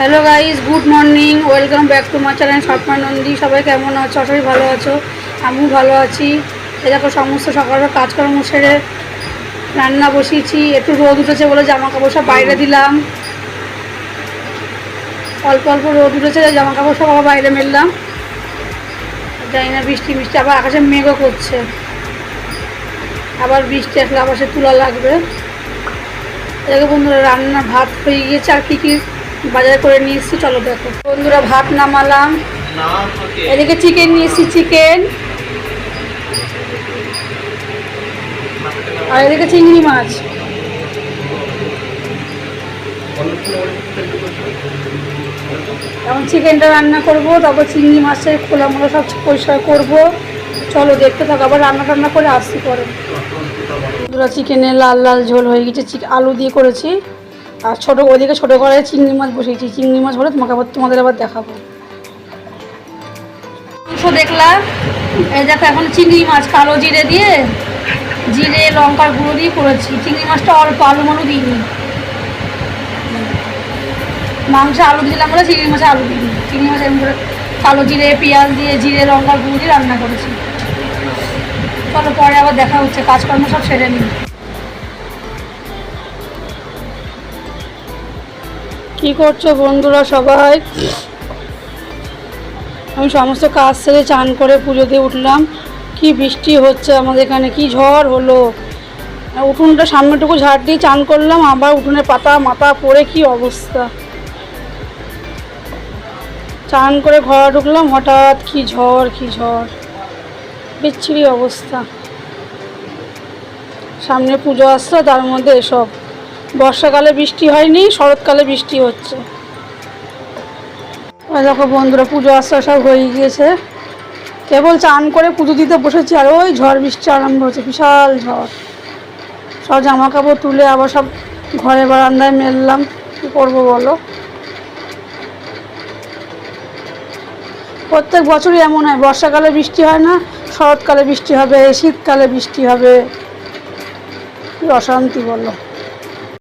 Hello guys good morning welcome back to my channel Swapna Nandi সবাই কেমন আছো? সবাই ভালো আছো। আমিও ভালো আছি। এ দেখো সমস্ত সকালের কাজকর্ম সেরে রান্না বসিয়েছি। একটু রোদ উঠেছে বলে জামা কাপড় সব বাইরে দিলাম। অল্প অল্প রোদ উঠেছে জামা কাপড় সব আবার বাইরে মেললাম। জানি না বৃষ্টি মিষ্টি আবার আকাশে মেঘও করছে। আবার বৃষ্টি আসলে আবার সে তুলা লাগবে। এদিকে বন্ধুরা রান্না ভাত হয়ে গিয়েছে। আর কী কী বাজার করে নিয়ে এসেছি, চলো দেখো। বন্ধুরা ভাত নামালাম। এদিকে চিকেন নিয়ে এসেছি চিকেন আর এদিকে চিংড়ি মাছ। এখন চিকেনটা রান্না করব, তারপর চিংড়ি মাছের খোলা মোলা সব পরিষ্কার করব। চলো দেখতে থাকো, আবার রান্না টান্না করে আসছি পরে। বন্ধুরা চিকেনে লাল লাল ঝোল হয়ে গেছে আলু দিয়ে করেছি। আর ছোটো, ওদিকে ছোটো কড়াই চিংড়ি মাছ বসিয়েছি। চিংড়ি মাছ হলে তোমাকে আবার, তোমাদের আবার দেখাবো। মাংস দেখলাম। এই দেখো, এখন চিংড়ি মাছ, কালো জিরে দিয়ে জিরে, লঙ্কার গুঁড়ো দিয়ে করেছি। চিংড়ি মাছটা অল্প আলু মালু দিইনি। মাংস আলু দিলাম বলে চিংড়ি মাছে আলু দিইনি। চিংড়ি মাছ এরকম করে কালো জিরে, পেঁয়াজ দিয়ে জিরে, লঙ্কার গুঁড়ো দিয়ে রান্না করেছি। চলো পরে আবার দেখা হচ্ছে। কাজকর্ম সব সেরে নিই। কি করছ বন্ধুরা সবাই? আমি সমস্ত কাজ সেরে চান করে পুজো দিয়ে উঠলাম। কি বৃষ্টি হচ্ছে আমাদের এখানে, কি ঝড় হলো? উঠোনটা সামনেটুকু ঝাড় দিয়ে চান করলাম, আবার উঠোনের পাতা মাথা পড়ে কি অবস্থা? চান করে ঘরে ঢুকলাম, হঠাৎ কি ঝড় কি ঝড়? বিচ্ছিরি অবস্থা। সামনে পুজো আসছে, তার মধ্যে এসব। বর্ষাকালে বৃষ্টি হয়নি, শরৎকালে বৃষ্টি হচ্ছে। দেখো বন্ধুরা, পুজো আসতে সব হয়ে গিয়েছে। কেবল চান করে পুজো দিতে বসেছি আর ওই ঝড় বৃষ্টি আরম্ভ হচ্ছে বিশাল ঝড়। সব জামা কাপড় তুলে আবার সব ঘরে বারান্দায় মেললাম। কী করব বলো? প্রত্যেক বছরই এমন হয়, বর্ষাকালে বৃষ্টি হয় না, শরৎকালে বৃষ্টি হবে, শীতকালে বৃষ্টি হবে। অশান্তি বলো।